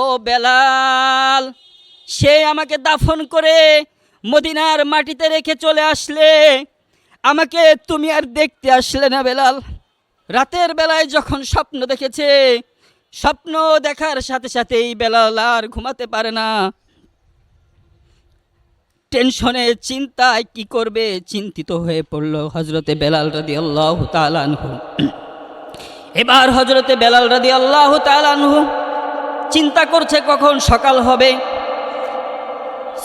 ও বেলাল, সে আমাকে দাফন করে মদিনার মাটিতে রেখে চলে আসলে। আমাকে তুমি আর দেখতে আসলে না বেলাল। রাতের বেলায় যখন স্বপ্ন দেখেছে, স্বপ্ন দেখার সাথে সাথেই বেলাল আর ঘুমাতে পারে না। টেনশনে, চিন্তায় কি করবে? চিন্তিত হয়ে পড়ল হজরতে বেলাল রাদি আল্লাহ তালানহু এবার হজরতে বেলাল রাদি আল্লাহ তালানহু চিন্তা করছে কখন সকাল হবে।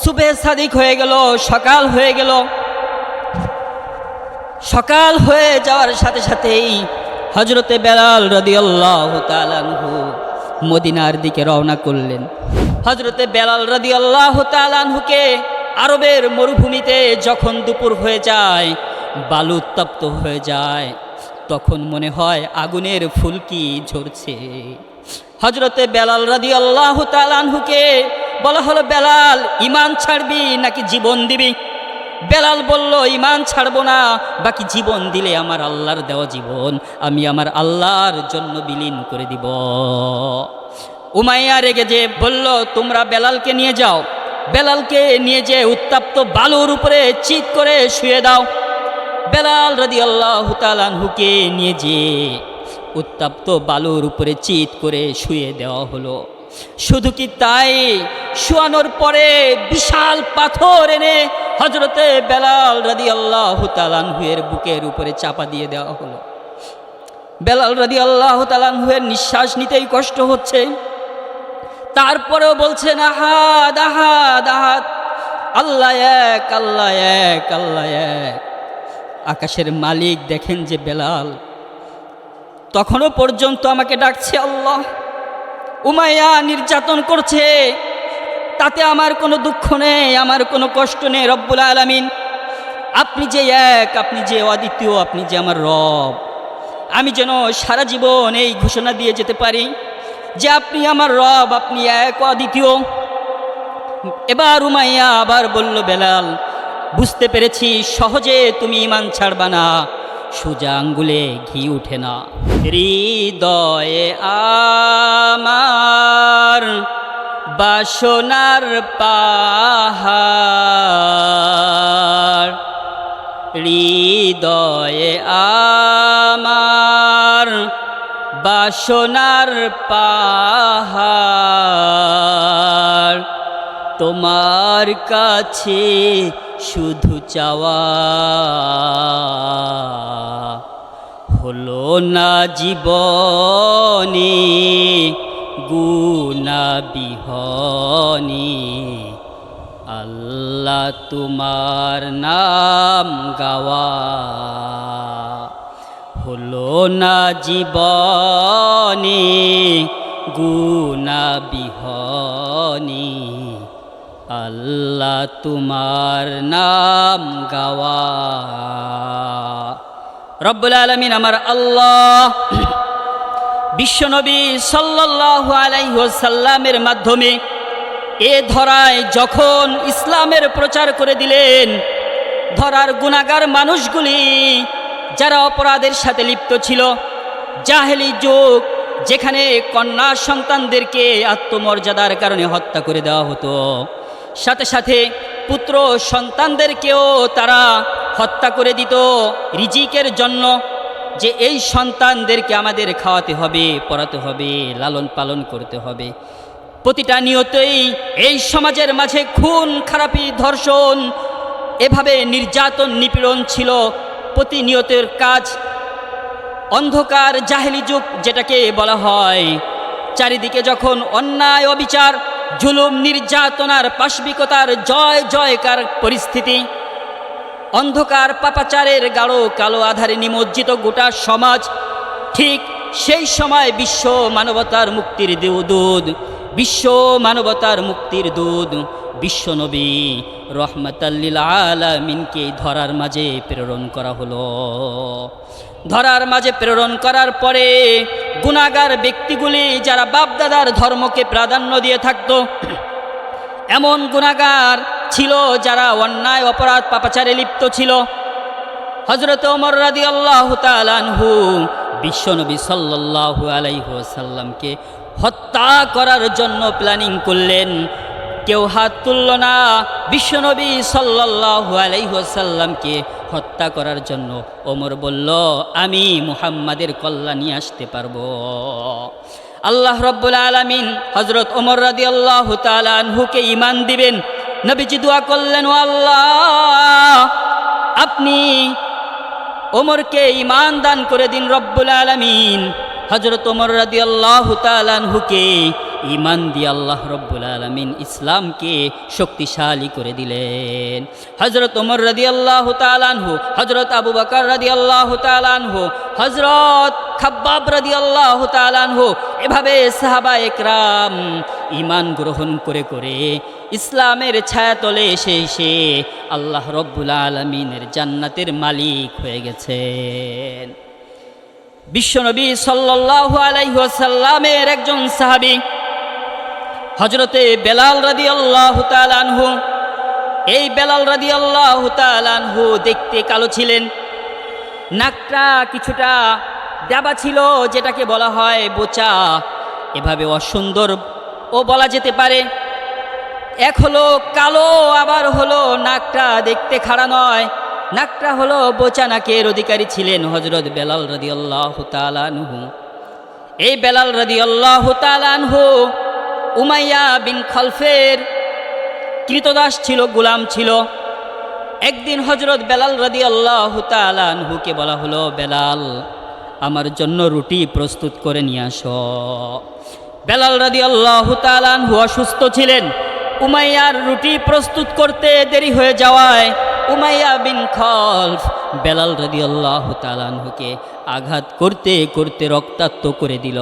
সুবে সাদিক হয়ে গেল, সকাল হয়ে গেল। সকাল হয়ে যাওয়ার সাথে সাথেই হজরতে বেলাল রদি আল্লাহ তালানহু মদিনার দিকে রওনা করলেন। হজরতে বেলাল রদি আল্লাহ তালানহুকে আরবের মরুভূমিতে যখন দুপুর হয়ে যায়, বালু উত্তপ্ত হয়ে যায়, তখন মনে হয় আগুনের ফুলকি ঝরছে। হজরতে বেলাল রাদি আল্লাহ তালানহুকে বলা হলো, বেলাল ইমান ছাড়বি নাকি জীবন দিবি? বেলাল বলল ইমান ছাড়বো না, বাকি জীবন দিলে আমার আল্লাহর দেওয়া জীবন আমি আমার আল্লাহর জন্য বিলীন করে দিব। উমাইয়া রেগে যে বলল, তোমরা বেলালকে নিয়ে যাও, বেলালকে নিয়ে যে উত্তাপ্ত বালুর উপরে চিত করে শুয়ে দাও। বেলাল রাদি আল্লাহ তালানহুকে নিয়ে যে উত্তাপ্ত বালুর উপরে চিৎ করে শুয়ে দেওয়া হলো। শুধু কি তাই? শোয়ানোর পরে বিশাল পাথর এনে হজরতে বেলাল রাদি আল্লাহ তালানহুয়ের বুকের উপরে চাপা দিয়ে দেওয়া হলো। বেলাল রাদি আল্লাহ তালানহুয়ের নিঃশ্বাস নিতেই কষ্ট হচ্ছে। তারপরেও বলছেন আহাদ আহাদ আহাদ, আল্লাহ এক আল্লাহ এক আল্লাহ এক। আকাশের মালিক দেখেন যে বেলাল তখনও পর্যন্ত আমাকে ডাকছে, আল্লাহ, উমাইয়া নির্যাতন করছে। তাতে আমার কোনো দুঃখ নেই, আমার কোনো কষ্ট নেই, রব্বুল আলামিন। আপনি যে এক, আপনি যে অদ্বিতীয়, আপনি যে আমার রব। আমি যেন সারা জীবন এই ঘোষণা দিয়ে যেতে পারি যে আপনি আমার রব, আপনি এক অদ্বিতীয়। এবার উমাইয়া আবার বলল, বেলাল, বুঝতে পেরেছি, সহজে তুমি ইমান ছাড়বা না। সোজা আঙ্গুলে ঘি উঠে না। হৃদয়ে আমার বাসনার পাহাড়। হৃদয়ে আমার বাসনার পাহাড়। তোমার কাছে শুধু চাওয়া হলো না জীবনে গুনা বিহনে। আল্লাহ তোমার নাম গাওয়া হলো না জীবনে গুনা বিহনে। আল্লাহ তোমার নাম গাওয়া। রব্বুল আলমিন আমার আল্লাহ বিশ্বনবী সাল্লাল্লাহু আলাইহি সাল্লামের মাধ্যমে এ ধরায় যখন ইসলামের প্রচার করে দিলেন, ধরার গুণাগার মানুষগুলি যারা অপরাধের সাথে লিপ্ত ছিল, জাহেলি যুগ যেখানে কন্যা সন্তানদেরকে আত্মমর্যাদার কারণে হত্যা করে দেওয়া হতো। সাথে সাথে পুত্র সন্তানদেরকেও তারা হত্যা করে দিত রিজিকের জন্য যে এই সন্তানদেরকে আমাদের খাওয়াতে হবে, পড়াতে হবে, লালন পালন করতে হবে। প্রতিটা নিয়তেই এই সমাজের মাঝে খুন, খারাপি, ধর্ষণ এভাবে নির্যাতন, নিপীড়ন ছিল। প্রতিনিয়তের কাজ অন্ধকার, জাহেলি যুগ যেটাকে বলা হয়। চারিদিকে যখন অন্যায়, অবিচার জুলুম, নির্যাতনার পাশবিকতার জয়, জয়কার পরিস্থিতি। অন্ধকার পাপাচারের গাঢ় কালো আধারে নিমজ্জিত গোটা সমাজ, ঠিক সেই সময় বিশ্ব মানবতার মুক্তির দুধ বিশ্ব মানবতার মুক্তির দুধ বিশ্বনবী রহমতাল্লিল আলমিনকে ধরার মাঝে প্রেরণ করা হলো। ধরার মাঝে প্রেরণ করার পরে গুণাগার ব্যক্তিগুলি যারা বাপদাদার ধর্মকে প্রাধান্য দিয়ে থাকতো, এমন গুণাগার ছিল যারা অন্যায়, অপরাধ, পাপাচারে লিপ্ত ছিল। হজরত ওমর রাদি আল্লাহ তালানহু বিশ্বনবী সাল্লাহু আলাইসাল্লামকে হত্যা করার জন্য প্ল্যানিং করলেন। কেউ হাত তুলল না বিশ্বনবী সাল্লাল্লাহু আলাইসাল্লামকে হত্যা করার জন্য। ওমর বলল, আমি মুহাম্মাদের কল্যাণ নিয়ে আসতে পারব। আল্লাহ রব্বুল আলমিন হজরত ওমর রাদি আল্লাহ তালহুকে ইমান দিবেন। নবীজি দোয়া করলেন, ও আল্লাহ, আপনি ওমরকে ইমান দান করে দিন রব্বুল আলমিন। হজরত ওমর রাদি আল্লাহ তালহুকে ইমান দিয়ে আল্লাহ রব্বুল আলমিন ইসলামকে শক্তিশালী করে দিলেন। হজরত ওমর রাদি আল্লাহ তালানহু হজরত আবু বকর রাদি আল্লাহ তালানহু হজরত খাব্বাব রাদি আল্লাহ তালানহু এভাবে সাহাবা একরাম ইমান গ্রহণ করে করে ইসলামের ছায়াতলে এসে এসে আল্লাহ রব্বুল আলমিনের জান্নাতের মালিক হয়ে গেছেন। বিশ্বনবী সাল্লাহ আলাইসাল্লামের একজন সাহাবি হজরতে বেলাল রাদি আল্লাহ তালানহু এই বেলাল রাদি আল্লাহ তালানহু দেখতে কালো ছিলেন। নাকটা কিছুটা দেবা ছিল, যেটাকে বলা হয় বোচা। এভাবে অসুন্দর ও বলা যেতে পারে। এক হলো কালো, আবার হলো নাকটা দেখতে খাড়া নয়। নাকটা হলো বোচা, নাকের অধিকারী ছিলেন হজরত বেলাল রাদি আল্লাহ তালানহু এই বেলাল রাদি আল্লাহ তালানহু উমাইয়া বিন খলফের কৃতদাস ছিল, গুলাম ছিল। একদিন হজরত বেলাল রাদি আল্লাহ তালানহুকে বলা হলো, বেলাল, আমার জন্য রুটি প্রস্তুত করে নিয়ে আস। বেলাল রাদি আল্লাহ তালানহু অসুস্থ ছিলেন। উমাইয়ার রুটি প্রস্তুত করতে দেরি হয়ে যাওয়ায় উমাইয়া বিন খলফ বেলাল রাদি আল্লাহ তালানহুকে আঘাত করতে করতে রক্তাক্ত করে দিল।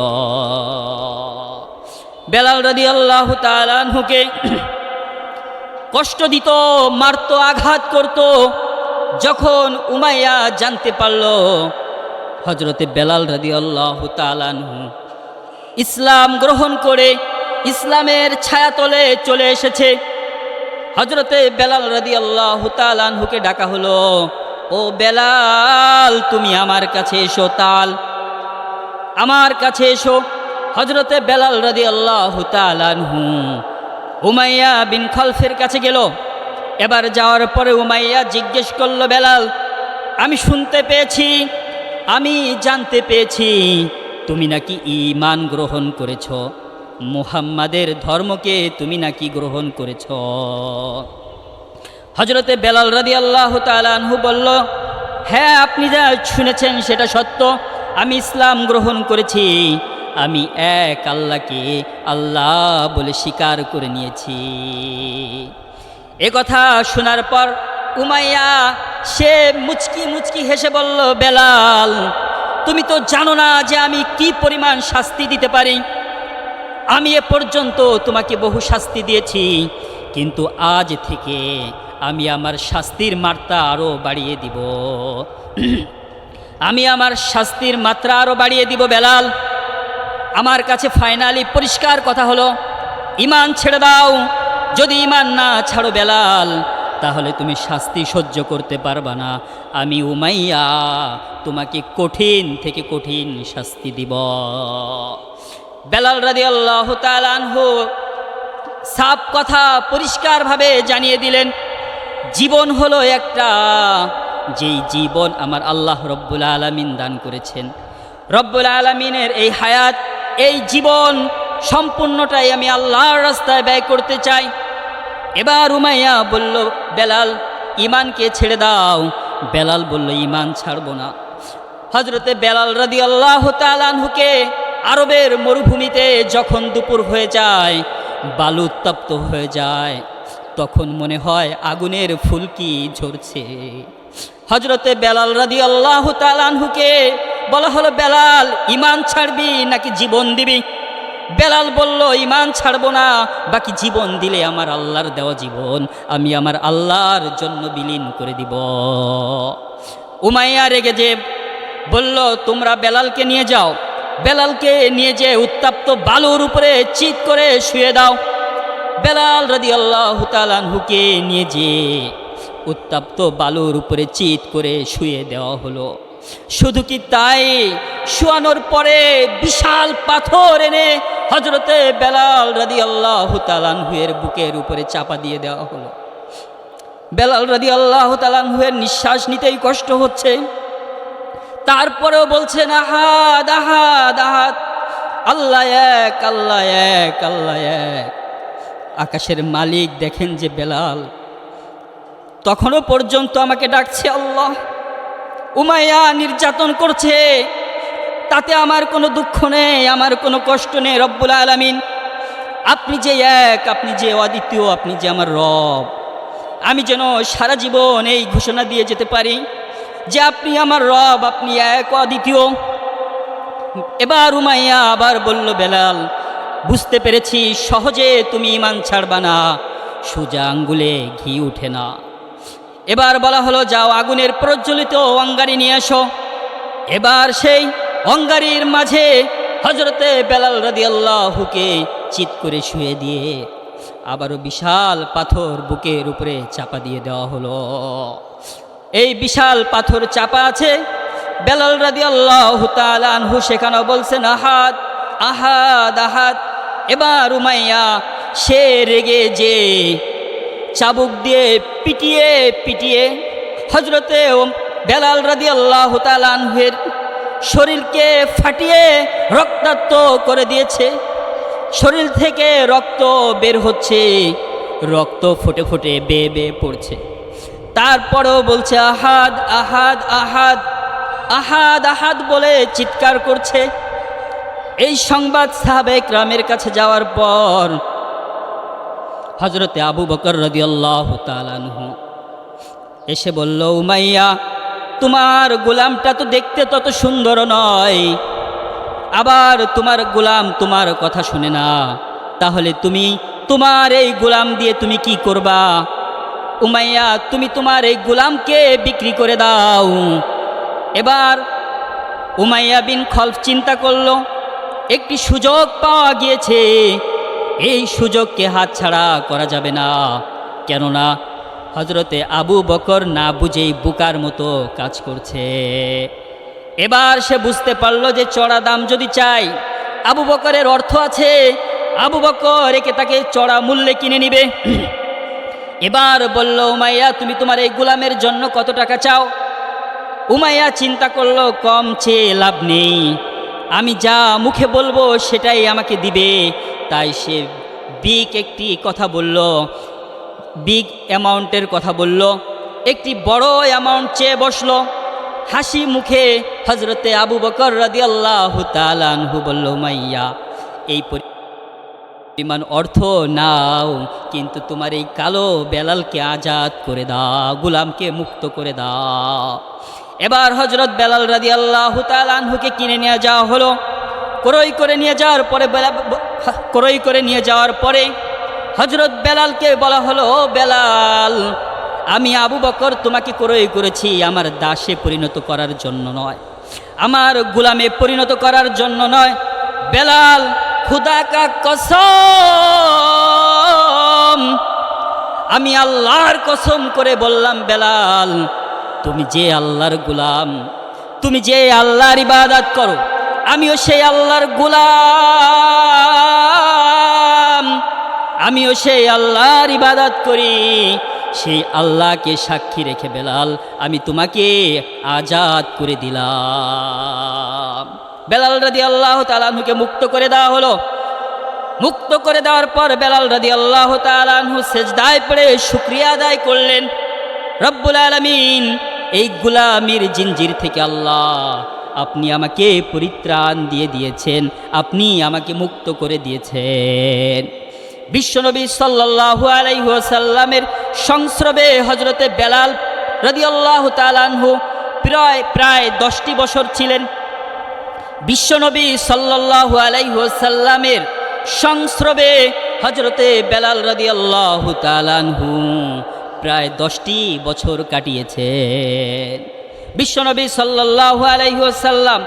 বেলাল রাদি আল্লাহ তালানহুকে কষ্ট দিত, মারত, আঘাত করত। যখন উমাইয়া জানতে পারল হজরতে বেলাল রাদি আল্লাহ তালানহু ইসলাম গ্রহণ করে ইসলামের ছায়াতলে চলে এসেছে। হজরতে বেলাল রাদি আল্লাহ তালানহুকে ডাকা হলো, ও বেলাল, তুমি আমার কাছে এসো, তাল। আমার কাছে এসো। হজরতে বেলাল রাদি আল্লাহ তালানহু উমাইয়া বিন খলফের কাছে গেল। এবার যাওয়ার পরে উমাইয়া জিজ্ঞেস করল, বেলাল, আমি শুনতে পেয়েছি, আমি জানতে পেয়েছি, তুমি নাকি ইমান গ্রহণ করেছ। মুহাম্মাদের ধর্মকে তুমি নাকি গ্রহণ করেছ? হজরতে বেলাল রাদি আল্লাহ তালানহু বলল হ্যাঁ আপনি যা শুনেছেন সেটা সত্য। আমি ইসলাম গ্রহণ করেছি। আমি এক আল্লাহকে আল্লাহ বলে স্বীকার করে নিয়েছি। এ কথা শোনার পর উমাইয়া সে মুচকি মুচকি হেসে বলল, বেলাল, তুমি তো জানো না যে আমি কি পরিমাণ শাস্তি দিতে পারি। আমি এ পর্যন্ত তোমাকে বহু শাস্তি দিয়েছি, কিন্তু আজ থেকে আমি আমার শাস্তির মাত্রা আরও বাড়িয়ে দিব। আমি আমার শাস্তির মাত্রা আরও বাড়িয়ে দিব, বেলাল। আমার কাছে ফাইনালি পরিষ্কার কথা হলো, ইমান ছেড়ে দাও। যদি ইমান না ছাড়ো বেলাল, তাহলে তুমি শাস্তি সহ্য করতে পারবা না। আমি উমাইয়া, তোমাকে কঠিন থেকে কঠিন শাস্তি দিব। বেলাল রাদি আল্লাহ তালানহু সাপ কথা পরিষ্কারভাবে জানিয়ে দিলেন, জীবন হলো একটা যেই জীবন আমার আল্লাহ রব্বুল আলমিন দান করেছেন। রব্বুল আলমিনের এই হায়াত এই জীবন সম্পূর্ণটাই আমি আল্লাহর রাস্তায় ব্যয় করতে চাই। এবার উমাইয়া বলল, বেলাল ইমানকে ছেড়ে দাও। বেলাল বলল ইমান ছাড়বো না। হজরতে বেলাল রাদি আল্লাহ তালানহুকে আরবের মরুভূমিতে যখন দুপুর হয়ে যায়, বালু উত্তপ্ত হয়ে যায়, তখন মনে হয় আগুনের ফুলকি ঝরছে। হজরতে বেলাল রাদি আল্লাহ তালানহুকে বলা হলো, বেলাল ইমান ছাড়বি নাকি জীবন দিবি? বেলাল বলল ইমান ছাড়বো না, বাকি জীবন দিলে আমার আল্লাহর দেওয়া জীবন, আমি আমার আল্লাহর জন্য বিলীন করে দিব। উমাইয়া রেগে যে বলল, তোমরা বেলালকে নিয়ে যাও। বেলালকে নিয়ে যে উত্তাপ্ত বালুর উপরে চিৎ করে শুয়ে দাও। বেলাল রাদি আল্লাহ তালানহুকে নিয়ে যে উত্তাপ্ত বালুর উপরে চিৎ করে শুয়ে দেওয়া হলো। শুধু কি তাই? শোয়ানোর পরে বিশাল পাথর এনে হজরতে বেলাল রাদি আল্লাহ তালানহুয়ের বুকের উপরে চাপা দিয়ে দেওয়া হলো। বেলাল রাদি আল্লাহ তালানহুয়ের নিঃশ্বাস নিতেই কষ্ট হচ্ছে। তারপরেও বলছেন আহাদ আহাদ আহাদ, আল্লাহ এক আল্লাহ এক আল্লাহ এক। আকাশের মালিক দেখেন যে বেলাল তখনও পর্যন্ত আমাকে ডাকছে, আল্লাহ উমাইয়া নির্যাতন করছে। তাতে আমার কোনো দুঃখ নেই, আমার কোনো কষ্ট নেই, রব্বুল আলামিন। আপনি যে এক, আপনি যে অদ্বিতীয়, আপনি যে আমার রব। আমি যেন সারা জীবন এই ঘোষণা দিয়ে যেতে পারি যে আপনি আমার রব, আপনি এক অদ্বিতীয়। এবার উমাইয়া আবার বলল, বেলাল, বুঝতে পেরেছি, সহজে তুমি ইমান ছাড়বা না। সোজা আঙ্গুলে ঘি উঠে না এবার বলা হলো, যাও আগুনের প্রজ্বলিত অঙ্গারি নিয়ে আসো এবার সেই অঙ্গারির মাঝে হজরতে বেলাল রাদি আল্লাহুকে চিত করে শুয়ে দিয়ে আবারও বিশাল পাথর বুকের উপরে চাপা দিয়ে দেওয়া হলো। এই বিশাল পাথর চাপা আছে, বেলাল রাদি আল্লাহ আনহু সেখানেও বলছেন, আহাদ আহাদ আহাদ। এবার উমাইয়া সে রেগে যে চাবুক দিয়ে পিটিয়ে পিটিয়ে হজরতে বেলাল রাদি আল্লাহ তালানহের শরীরকে ফাটিয়ে রক্তাক্ত করে দিয়েছে। শরীর থেকে রক্ত বের হচ্ছে, রক্ত ফুটে ফুটে বেয়ে বেয়ে পড়ছে। তারপরেও বলছে, আহাদ আহাদ আহাদ আহাদ আহাদ বলে চিৎকার করছে। এই সংবাদ সাহাবেক রামের কাছে যাওয়ার পর হজরতে আবু বকর রদি আল্লাহ তালানহু এসে বলল, উমাইয়া, তোমার গোলামটা তো দেখতে তত সুন্দর নয়। আবার তোমার গোলাম তোমার কথা শুনে না। তাহলে তুমি তোমার এই গোলাম দিয়ে তুমি কি করবা? উমাইয়া, তুমি তোমার এই গোলামকে বিক্রি করে দাও। এবার উমাইয়া বিন খলফ চিন্তা করল, একটি সুযোগ পাওয়া গিয়েছে। এই সুযোগকে হাতছাড়া করা যাবে না। কেননা হজরতে আবু বকর না বুঝেই বুকার মতো কাজ করছে। এবার সে বুঝতে পারল যে চড়া দাম যদি চাই, আবু বকরের অর্থ আছে, আবু বকর একে তাকে চড়া মূল্যে কিনে নিবে। এবার বলল, উমাইয়া, তুমি তোমার এই গোলামের জন্য কত টাকা চাও? উমাইয়া চিন্তা করল, কম চেয়ে লাভ নেই। আমি যা মুখে বলব সেটাই আমাকে দিবে। তাই সে বিগ একটি কথা বলল, বিগ অ্যামাউন্টের কথা বলল। একটি বড় অ্যামাউন্ট চেয়ে বসল। হাসি মুখে হজরতে আবু বকর রাদি আল্লাহ তালানহু বলল, মাইয়া, এই পরিমাণ অর্থ নাও, কিন্তু তোমার এই কালো বেলালকে আজাদ করে দাও, গুলামকে মুক্ত করে দাও। এবার হজরত বেলাল রাদি আল্লাহ তালানহুকে কিনে নিয়ে যাওয়া হলো। ক্রয় করে নিয়ে যাওয়ার পরে ক্রয় করে নিয়ে যাওয়ার পরে হজরত বেলালকে বলা হলো বেলাল, আমি আবু বকর তোমাকে ক্রয় করেছি আমার দাসে পরিণত করার জন্য নয়। আমার গোলামে পরিণত করার জন্য নয়। বেলাল, খুদা কা কসম, আমি আল্লাহর কসম করে বললাম, বেলাল তুমি যে আল্লাহর গুলাম, তুমি যে আল্লাহর ইবাদত করো, আমিও সেই আল্লাহর গোলাম। আমিও সেই আল্লাহর ইবাদত করি। সেই আল্লাহকে সাক্ষী রেখে বেলাল, আমি তোমাকে আজাদ করে দিলাম। বেলাল রাদি আল্লাহ তালাহুকে মুক্ত করে দেওয়া হলো। মুক্ত করে দেওয়ার পর বেলাল রাদি আল্লাহ তালাহু সেজদায় পড়ে শুক্রিয়া আদায় করলেন। রব্বুল আলমিন এই গুলামির জিঞ্জির থেকে আল্লাহ, আপনি আমাকে পরিত্রাণ দিয়ে দিয়েছেন, আপনি আমাকে মুক্ত করে দিয়েছেন। বিশ্বনবী সাল্লাহু আলাইসাল্লামের সংস্রবে হজরতে বেলাল রদিয়াল্লাহ তালানহু প্রায় প্রায় দশটি বছর ছিলেন। বিশ্বনবী সাল্লাহু আলাইসাল্লামের সংস্রবে হজরতে বেলাল রদিয়াল্লাহু তালানহু প্রায় দশটি বছর কাটিয়েছেন বিশ্বনবী সাল্লাহু আলাইসাল্লাম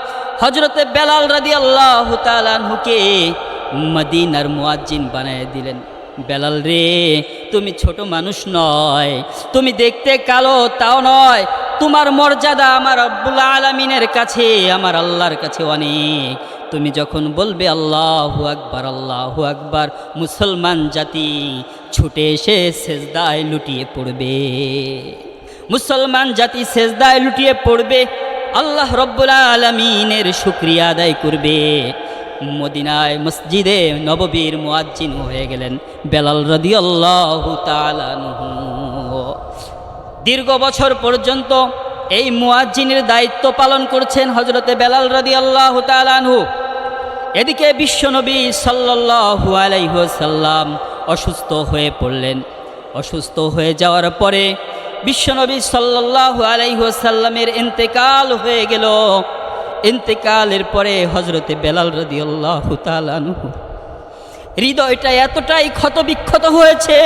হজরতে বেলাল রাদি আল্লাহ তালানহুকে মদিনার মুয়াজ্জিন বানায় দিলেন। বেলাল রে, তুমি ছোট মানুষ নয়, তুমি দেখতে কালো তাও নয়, তোমার মর্যাদা আমার আব্বুল আলমিনের কাছে, আমার আল্লাহর কাছে অনেক। তুমি যখন বলবে আল্লাহু আকবার আল্লাহু আকবার, মুসলমান জাতি ছুটে এসে সেজদায় লুটিয়ে পড়বে। মুসলমান জাতি সেজদায় লুটিয়ে পড়বে, আল্লাহ রব্বুল আলমিনের শুক্রিয়া আদায় করবে। মদিনায় মসজিদে নববীর মোয়াজ্জিন হয়ে গেলেন বেলাল রদি আল্লাহ দীর্ঘ বছর পর্যন্ত এই মুয়াজ্জিনের দায়িত্ব পালন করছেন হজরতে বেলাল রদি আল্লাহ তালানহু এদিকে বিশ্বনবী সাল্লাহু আলাইসাল্লাম অসুস্থ হয়ে পড়লেন। অসুস্থ হয়ে যাওয়ার পরে বিশ্বনবী সাল্লাহু আলাইসাল্লামের ইন্তেকাল হয়ে গেল। ইন্তেকালের পরে হজরতে বেলাল রদি আল্লাহ তালানহু হৃদয়টা এতটাই ক্ষতবিক্ষত হয়েছে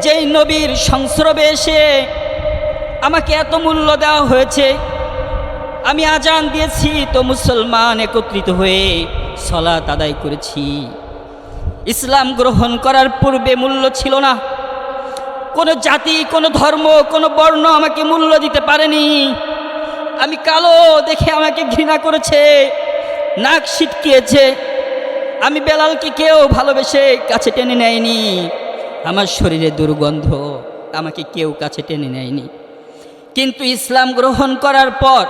যেই নবীর সংস্রবে এসে আমাকে এত মূল্য দেওয়া হয়েছে। আমি আজান দিয়েছি তো মুসলমান একত্রিত হয়ে সলাত আদায় করেছি। ইসলাম গ্রহণ করার পূর্বে মূল্য ছিল না। কোনো জাতি, কোনো ধর্ম, কোনো বর্ণ আমাকে মূল্য দিতে পারেনি। আমি কালো দেখে আমাকে ঘৃণা করেছে, নাক ছিটকিয়েছে। আমি বেলালকে কেউ ভালোবেসে কাছে টেনে নেয়নি। আমার শরীরে দুর্গন্ধ আমাকে কেউ কাছে টেনে নেয়নি। কিন্তু ইসলাম গ্রহণ করার পর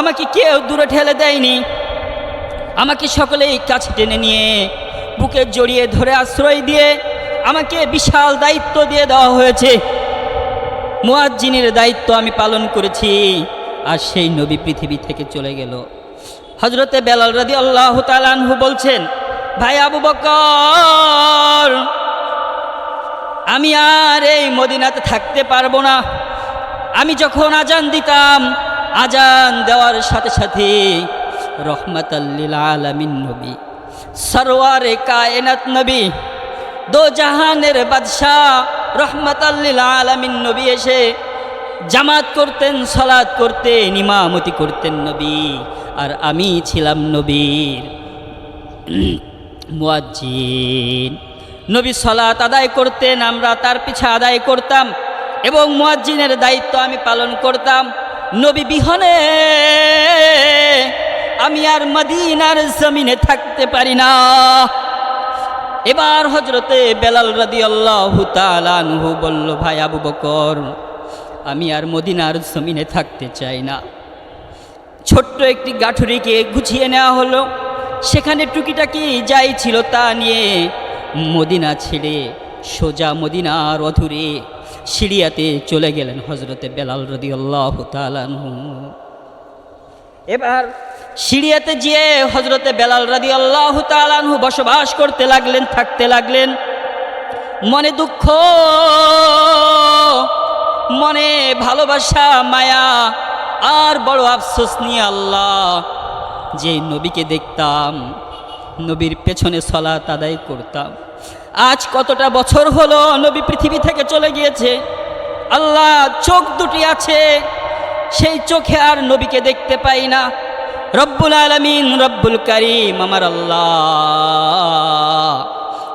আমাকে কেউ দূরে ঠেলে দেয়নি। আমাকে সকলেই কাছে টেনে নিয়ে, বুকে জড়িয়ে ধরে আশ্রয় দিয়ে আমাকে বিশাল দায়িত্ব দিয়ে দেওয়া হয়েছে। মুয়াজ্জিনের দায়িত্ব আমি পালন করেছি, আর সেই নবী পৃথিবী থেকে চলে গেল। হজরতে বেলাল রাদি আল্লাহ তালানহু বলছেন, ভাই আবু বকর, আমি আর এই মদিনাতে থাকতে পারব না। আমি যখন আজান দিতাম, আজান দেওয়ার সাথে সাথে রহমতাল্লিল নবী সরোয়ারে কায়নাত নবী, দো জাহানের বাদশাহ রহমতাল্লিল আলমিন নবী এসে জামাত করতেন সলাদ করতেন, ইমামতি করতেন নবী। আর আমি ছিলাম নবীর মুয়াজ্জিন। নবী সলাত আদায় করতেন, আমরা তার পিছা আদায় করতাম। এবং মুয়াজ্জিনের দায়িত্ব আমি পালন করতাম। নবী বিহনে আমি আর মদিনার জমিনে থাকতে পারি না। এবার হজরতে বেলাল রাদি আল্লাহ তালানহু বলল, ভাই আবু বকর, আমি আর মদিনার জমিনে থাকতে চাই না। ছোট্ট একটি গাঠুরিকে গুছিয়ে নেওয়া হলো। সেখানে টুকিটাকি যাই ছিল তা নিয়ে মদিনা ছেড়ে সোজা মদিনার অধুরে সিরিয়াতে চলে গেলেন হজরতে বেলাল রদি আল্লাহ এবার সিরিয়াতে গিয়ে হজরতে বেলাল রাদি আল্লাহ তালানহু বসবাস করতে লাগলেন, থাকতে লাগলেন। মনে দুঃখ, মনে ভালোবাসা, মায়া, আর বড় আফসোস নিয়ে আল্লাহ যে নবীকে দেখতাম, নবীর পেছনে সলাত আদায় করতাম। আজ কতটা বছর হলো নবী পৃথিবী থেকে চলে গিয়েছে? আল্লাহ চোখ দুটি আছে, সেই চোখে আর নবীকে দেখতে পাই না। রব্বুল আলমিন, রব্বুল করিম, আমার আল্লাহ।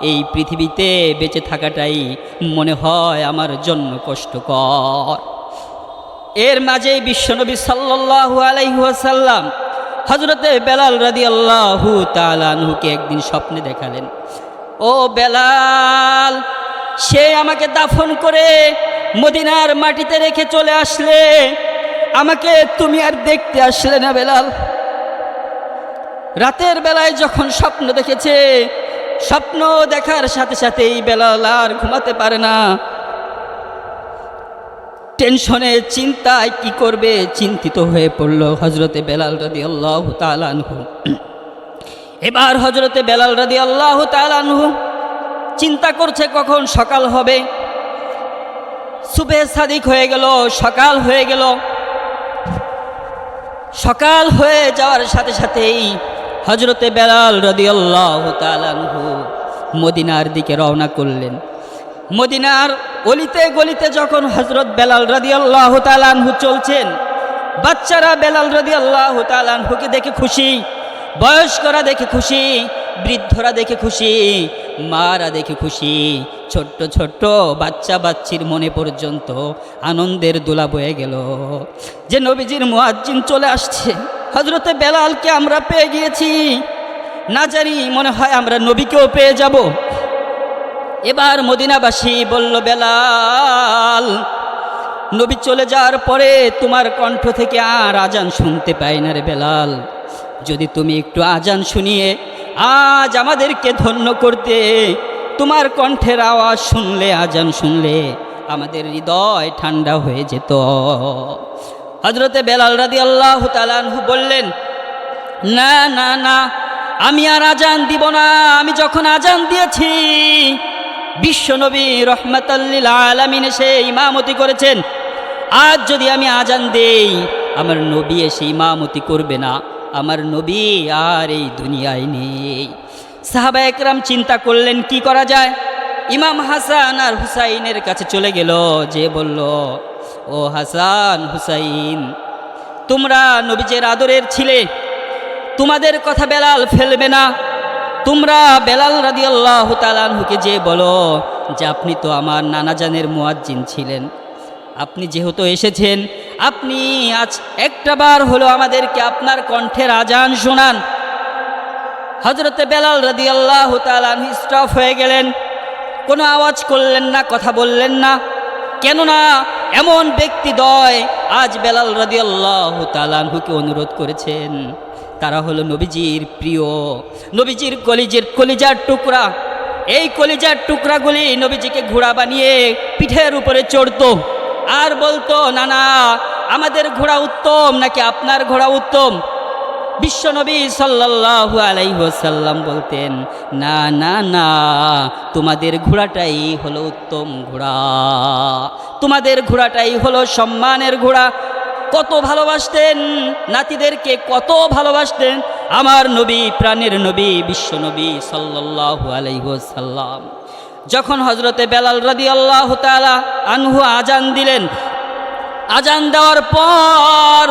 এই পৃথিবীতে বেঁচে থাকাটাই মনে হয় আমার জন্য কষ্টকর। এর মাঝেই বিশ্বনবী সাল্লাল্লাহু আলাইহি ওয়াসাল্লাম হজরতে বেলাল রাদি আল্লাহু তালানহুকে একদিন স্বপ্নে দেখালেন। ও বেলাল, সে আমাকে দাফন করে মদিনার মাটিতে রেখে চলে আসলে। আমাকে তুমি আর দেখতে আসলে না বেলাল। রাতের বেলায় যখন স্বপ্ন দেখেছে, স্বপ্ন দেখার সাথে সাথেই বেলাল আর ঘুমাতে পারে না। টেনশনে, চিন্তায় কি করবে, চিন্তিত হয়ে পড়ল হজরতে বেলাল রাদি আল্লাহ তালানহু এবার হজরতে বেলাল রাদি আল্লাহ তালানহু চিন্তা করছে কখন সকাল হবে। সুবে সাদিক হয়ে গেল, সকাল হয়ে গেল। সকাল হয়ে যাওয়ার সাথে সাথেই হজরতে বেলাল রদি আল্লাহ তালানহু মদিনার দিকে রওনা করলেন। মদিনার অলিতে গলিতে যখন হজরত বেলাল রদি আল্লাহ তালানহু চলছেন, বাচ্চারা বেলাল রদি আল্লাহ তালানহুকে দেখে খুশি। বয়স্করা দেখে খুশি, বৃদ্ধরা দেখে খুশি, মারা দেখে খুশি। ছোট্ট ছোট্ট বাচ্চা বাচ্চির মনে পর্যন্ত আনন্দের দোলা বয়ে গেল। যে নবীজির মুয়াজ্জিন চলে আসছে হজরতে বেলালকে আমরা পেয়ে গিয়েছি। না জানি, মনে হয় আমরা নবীকেও পেয়ে যাব। এবার মদিনাবাসী বলল, বেলাল, নবী চলে যাওয়ার পরে তোমার কণ্ঠ থেকে আর আজান শুনতে পাই না রে বেলাল। যদি তুমি একটু আজান শুনিয়ে আজ আমাদেরকে ধন্য করতে, তোমার কণ্ঠের আওয়াজ শুনলে, আজান শুনলে আমাদের হৃদয় ঠান্ডা হয়ে যেত। হজরতে বেলাল রাদি আল্লাহ তালানহু বললেন, না না না, আমি আর আজান দিব না। আমি যখন আজান দিয়েছি বিশ্বনবী রহমতাল্লিল আলমিন এসে ইমামতি করেছেন। আজ যদি আমি আজান দেই, আমার নবী এসে ইমামতি করবে না। আমার নবী আর এই দুনিয়ায় নেই। সাহাবা একরাম চিন্তা করলেন, কি করা যায়? ইমাম হাসান আর হুসাইনের কাছে চলে গেল, যে বলল, ও হাসান, হুসাইন, তোমরা নবীজের আদরের ছিলে, তোমাদের কথা বেলাল ফেলবে না। তোমরা বেলাল রাদি আল্লাহ তালানহুকে যে বলো যে, আপনি তো আমার নানাজানের মুয়াজ্জিন ছিলেন। আপনি যেহেতু এসেছেন আপনি আজ একটা বার হলো আমাদেরকে আপনার কণ্ঠের আজান শোনান। হজরতে বেলাল রাদি আল্লাহ তালান স্টপ হয়ে গেলেন। কোনো আওয়াজ করলেন না, কথা বললেন না। কেননা এমন ব্যক্তিদ্বয় আজ বেলাল রাদি আল্লাহ তালানহুকে অনুরোধ করেছেন। তারা হলো নবীজির প্রিয়, নবীজির কলিজের কলিজার টুকরা। এই কলিজার টুকরাগুলি নবীজিকে ঘোড়া বানিয়ে পিঠের উপরে চড়তো। আর বলতো না না আমাদের ঘোড়া উত্তম নাকি আপনার ঘোড়া উত্তম? বিশ্বনবী সাল্লাল্লাহু আলাইসাল্লাম বলতেন, না না না, তোমাদের ঘোড়াটাই হলো উত্তম ঘোড়া। তোমাদের ঘোড়াটাই হলো সম্মানের ঘোড়া। কত ভালোবাসতেন, নাতিদেরকে কত ভালোবাসতেন। আমার নবী, প্রাণের নবী বিশ্বনবী সাল্লাল্লাহু আলাইসাল্লাম যখন হজরতে বেলাল রাদি আল্লাহ তালা আনহু আজান দিলেন আজান দেওয়ার পর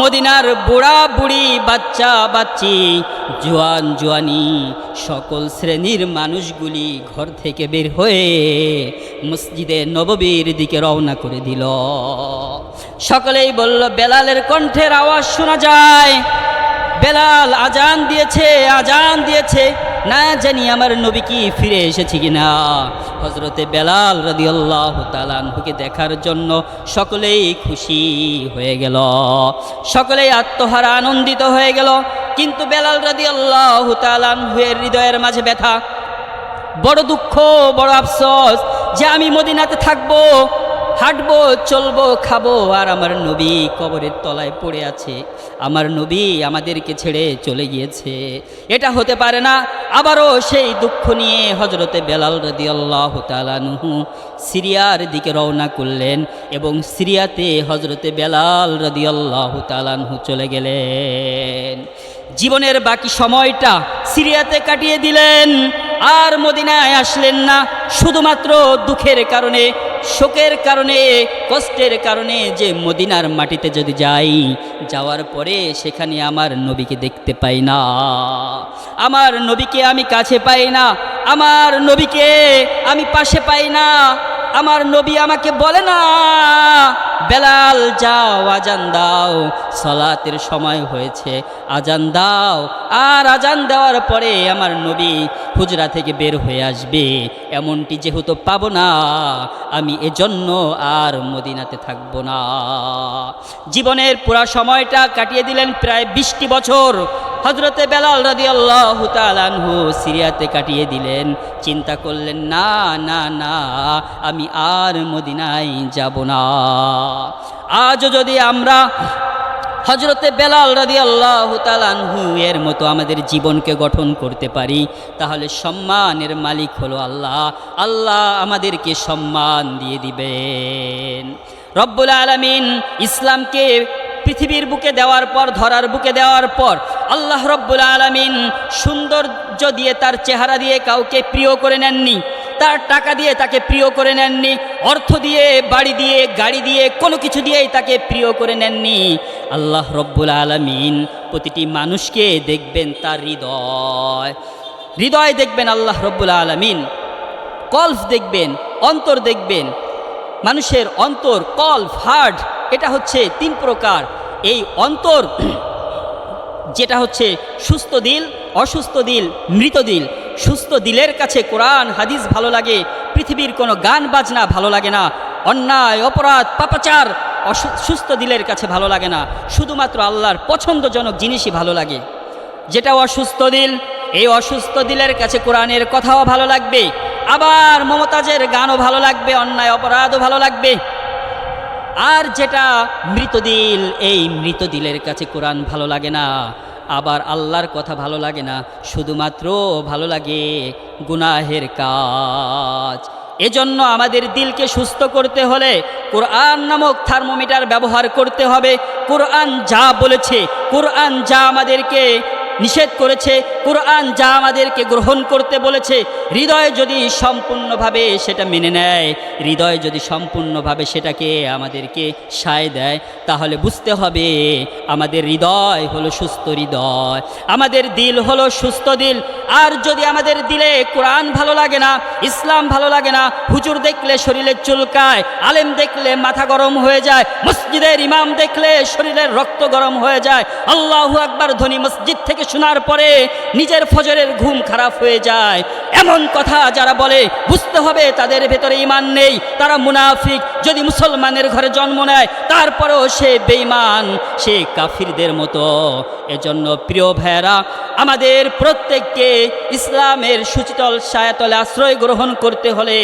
মদিনার বুড়া বুড়ি, বাচ্চা বাচ্চি, জোয়ান জোয়ানি, সকল শ্রেণির মানুষগুলি ঘর থেকে বের হয়ে মসজিদে নববীর দিকে রওনা করে দিল। সকলেই বলল, বেলালের কণ্ঠের আওয়াজ শোনা যায়। বেলাল আজান দিয়েছে আজান দিয়েছে। না জানি আমার নবী কি ফিরে এসেছে কিনা। হজরতে বেলাল রদিয়াল্লাহ তালানহুকে দেখার জন্য সকলেই খুশি হয়ে গেল, সকলেই আত্মহারা আনন্দিত হয়ে গেল। কিন্তু বেলাল রদিয়াল্লাহ তালানহুয়ের হৃদয়ের মাঝে ব্যথা, বড় দুঃখ, বড় আফসোস যে আমি মদিনাতে থাকব হাঁটবো, চলবো, খাব, আর আমার নবী কবরের তলায় পড়ে আছে। আমার নবী আমাদেরকে ছেড়ে চলে গিয়েছে। এটা হতে পারে না, আবারও সেই দুঃখ নিয়ে হজরতে বেলাল রদি আল্লাহ তালানুহু সিরিয়ার দিকে রওনা করলেন এবং সিরিয়াতে হজরতে বেলাল রদি আল্লাহ তালানহু চলে গেলেন। জীবনের বাকি সময়টা সিরিয়াতে কাটিয়ে দিলেন, আর মদিনায় আসলেন না, শুধুমাত্র দুঃখের কারণে শোকের কারণে, কষ্টের কারণে যে মদিনার মাটিতে যদি যাই, যাওয়ার পরে সেখানে আমার নবীকে দেখতে পাই না। আমার নবীকে আমি কাছে পাই না। আমার নবীকে আমি পাশে পাই না। আমার নবী আমাকে বলে না, বেলাল যাও, আজান দাও, সলাতের সময় হয়েছে, আজান দাও। আর আজান দেওয়ার পরে আমার নবী হুজরা থেকে বের হয়ে আসবে। এমনটি যেহেতু পাবো না, আমি এজন্য আর মদিনাতে থাকব না। জীবনের পুরা সময়টা কাটিয়ে দিলেন প্রায় বিশটি বছর। হজরতে বেলাল রাদি আল্লাহ তালানহু সিরিয়াতে কাটিয়ে দিলেন। চিন্তা করলেন, না না না, আমি আর মদিনায় যাব না। আজও যদি আমরা হজরতে বেলাল রাদি আল্লাহ তালানহু এর মতো আমাদের জীবনকে গঠন করতে পারি, তাহলে সম্মানের মালিক হলো আল্লাহ। আল্লাহ আমাদেরকে সম্মান দিয়ে দিবেন। রব্বুল আলমিন ইসলামকে পৃথিবীর বুকে দেওয়ার পর, ধরার বুকে দেওয়ার পর, আল্লাহ রব্বুল আলমিন সৌন্দর্য দিয়ে তার চেহারা দিয়ে কাউকে প্রিয় করে নেননি, তার টাকা দিয়ে তাকে প্রিয় করে নেননি, অর্থ দিয়ে, বাড়ি দিয়ে, গাড়ি দিয়ে, কোনো কিছু দিয়েই তাকে প্রিয় করে নেননি। আল্লাহ রব্বুল আলমিন প্রতিটি মানুষকে দেখবেন তার হৃদয়। হৃদয় দেখবেন আল্লাহ রব্বুল আলমিন কলফ দেখবেন, অন্তর দেখবেন। মানুষের অন্তর কলফ হার্ট এটা হচ্ছে তিন প্রকার। এই অন্তর, যেটা হচ্ছে সুস্থ দিল, অসুস্থ দিল, মৃত দিল। সুস্থ দিলের কাছে কোরআন, হাদিস ভালো লাগে, পৃথিবীর কোনো গান, বাজনা ভালো লাগে না। অন্যায়, অপরাধ, পাপাচার সুস্থ দিলের কাছে ভালো লাগে না। শুধুমাত্র আল্লাহর পছন্দজনক জিনিসই ভালো লাগে। যেটা অসুস্থ দিল, এই অসুস্থ দিলের কাছে কোরআনের কথাও ভালো লাগবে। আবার মমতাজের গানও ভালো লাগবে, অন্যায়, অপরাধও ভালো লাগবে। আর যেটা মৃতদিল, এই মৃতদিলের কাছে কোরআন ভালো লাগে না। আবার আল্লাহর কথা ভালো লাগে না, শুধুমাত্র ভালো লাগে গুনাহের কাজ। এজন্য আমাদের দিলকে সুস্থ করতে হলে কোরআন নামক থার্মোমিটার ব্যবহার করতে হবে। কোরআন যা বলেছে, কোরআন যা আমাদেরকে নিষেধ করেছে। কোরআন যা আমাদেরকে গ্রহণ করতে বলেছে, হৃদয় যদি সম্পূর্ণভাবে সেটা মেনে নেয়, হৃদয় যদি সম্পূর্ণভাবে সেটাকে আমাদেরকে সায় দেয়, তাহলে বুঝতে হবে আমাদের হৃদয় হলো সুস্থ হৃদয়। আমাদের দিল হলো সুস্থ দিল। আর যদি আমাদের দিলে কোরআন ভালো লাগে না, ইসলাম ভালো লাগে না, হুজুর দেখলে শরীরে চুলকায়, আলেম দেখলে মাথা গরম হয়ে যায়, মসজিদের ইমাম দেখলে শরীরের রক্ত গরম হয়ে যায়, আল্লাহু আকবার ধ্বনি মসজিদ থেকে শোনার পরে নিজের ফজরের ঘুম খারাপ হয়ে যায়। এমন কথা যারা বলে, বুঝতে হবে তাদের ভেতরে ইমান নেই। তারা মুনাফিক, যদি মুসলমানের ঘরে জন্ম নেয়, তারপরেও সে বেঈমান, সে কাফিরদের মতো। এজন্য প্রিয় ভাইয়েরা, আমাদের প্রত্যেককে ইসলামের সুচিতল সায়াতলে আশ্রয় গ্রহণ করতে হলে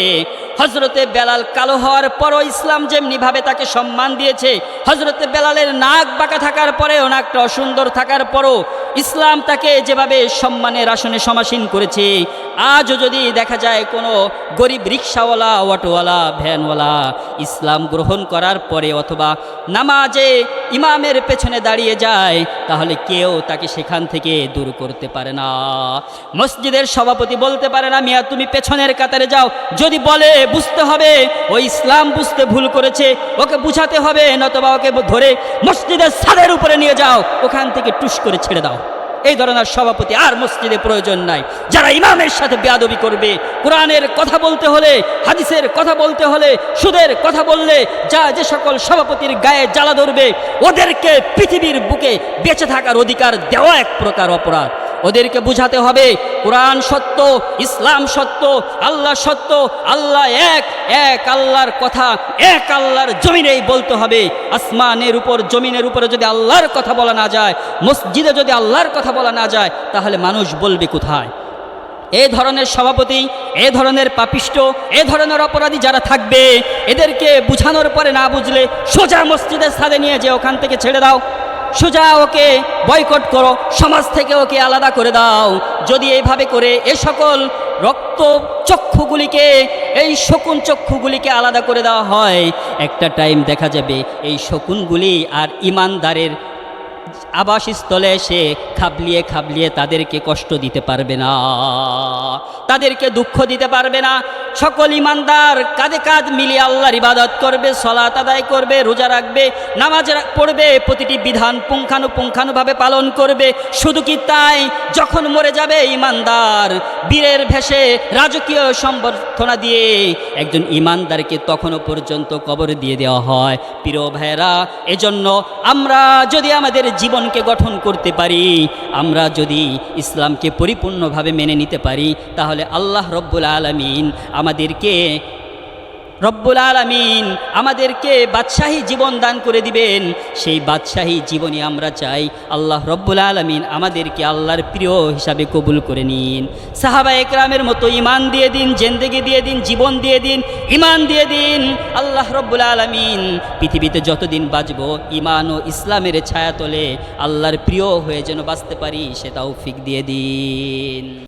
হজরতে বেলাল কালো হওয়ার পরও ইসলাম যেমনিভাবে তাকে সম্মান দিয়েছে হজরতে বেলালের নাক বাঁকা থাকার পরেও, নাকটা অসুন্দর থাকার পরও ইসলাম তাকে যেভাবে সম্মানের আসনে সমাসীন করেছে আজও যদি দেখা যায় কোনো গরিব রিক্সাওয়ালা, অটোওয়ালা, ভ্যানওয়ালা ইসলাম গ্রহণ করার পরে অথবা নামাজে ইমামের পেছনে দাঁড়িয়ে যায়, তাহলে কেউ তাকে সেখান থেকে দূর করতে পারে না। মসজিদের সভাপতি বলতে পারে না, মিয়া, তুমি পেছনের কাতারে যাও। যদি বলে, বুঝতে হবে, ও ইসলাম বুঝতে ভুল করেছে, ওকে বুঝাতে হবে, নতবা ওকে ধরে মসজিদের সাদের উপরে নিয়ে যাও, ওখান থেকে টুস করে ছেড়ে দাও। এই ধরনের সভাপতি আর মসজিদে প্রয়োজন নাই। যারা ইমামের সাথে বেয়াদবি করবে, কোরআনের কথা বলতে হলে, হাদিসের কথা বলতে হলে, সুদের কথা বললে যা যে সকল সভাপতির গায়ে জ্বালা ধরবে, ওদেরকে পৃথিবীর বুকে বেঁচে থাকার অধিকার দেওয়া এক প্রকার অপরাধ। ওদেরকে বুঝাতে হবে, কোরআন সত্য, ইসলাম সত্য, আল্লাহ সত্য, আল্লাহ এক এক আল্লাহর কথা, এক আল্লাহর জমিনেই বলতে হবে। আসমানের উপর, জমিনের উপরে যদি আল্লাহর কথা বলা না যায়, মসজিদে যদি আল্লাহর কথা বলা না যায়, তাহলে মানুষ বলবে কোথায়? এ ধরনের সভাপতি, এ ধরনের পাপিষ্ট, এ ধরনের অপরাধী যারা থাকবে, এদেরকে বুঝানোর পরে না বুঝলে সোজা মসজিদের সাথে নিয়ে যে ওখান থেকে ছেড়ে দাও। সোজা ওকে বয়কট করো, সমাজ থেকে ওকে আলাদা করে দাও। যদি এইভাবে করে এ সকল রক্ত চক্ষুগুলিকে, এই শকুন চক্ষুগুলিকে আলাদা করে দেওয়া হয়, একটা টাইম দেখা যাবে, এই শকুনগুলি আর ইমানদারের আবাসস্থলে এসে খাবলিয়ে খাবলিয়ে তাদেরকে কষ্ট দিতে পারবে না। তাদেরকে দুঃখ দিতে পারবে না। সকল ইমানদার কাঁধে কাঁধ মিলিয়ে আল্লাহর ইবাদত করবে সলাত আদায় করবে, রোজা রাখবে, নামাজ পড়বে, প্রতিটি বিধান পুঙ্খানুপুঙ্খানুভাবে পালন করবে। শুধু কি তাই? যখন মরে যাবে ইমানদার, বীরের ভেসে রাজকীয় সম্বর্ধনা দিয়ে একজন ইমানদারকে তখনও পর্যন্ত কবর দিয়ে দেওয়া হয়। প্রিয় ভাইয়েরা, এজন্য আমরা যদি আমাদের জীবনকে গঠন করতে পারি, আমরা যদি ইসলামকে পরিপূর্ণভাবে মেনে নিতে পারি, তাহলে আল্লাহ রব্বুল আলমিন আমাদেরকে রব্বুল আলমিন আমাদেরকে বাদশাহী জীবন দান করে দিবেন। সেই বাদশাহী জীবনে আমরা চাই আল্লাহ রব্বুল আলমিন আমাদেরকে আল্লাহর প্রিয় হিসাবে কবুল করে নিন। সাহাবা একরামের মতো ইমান দিয়ে দিন, জেন্দেগি দিয়ে দিন, জীবন দিয়ে দিন ইমান দিয়ে দিন। আল্লাহ রব্বুল আলমিন পৃথিবীতে যতদিন বাঁচব ইমান ও ইসলামের ছায়া তোলে আল্লাহর প্রিয় হয়ে যেন বাঁচতে পারি সেটাও ফিক দিয়ে দিন।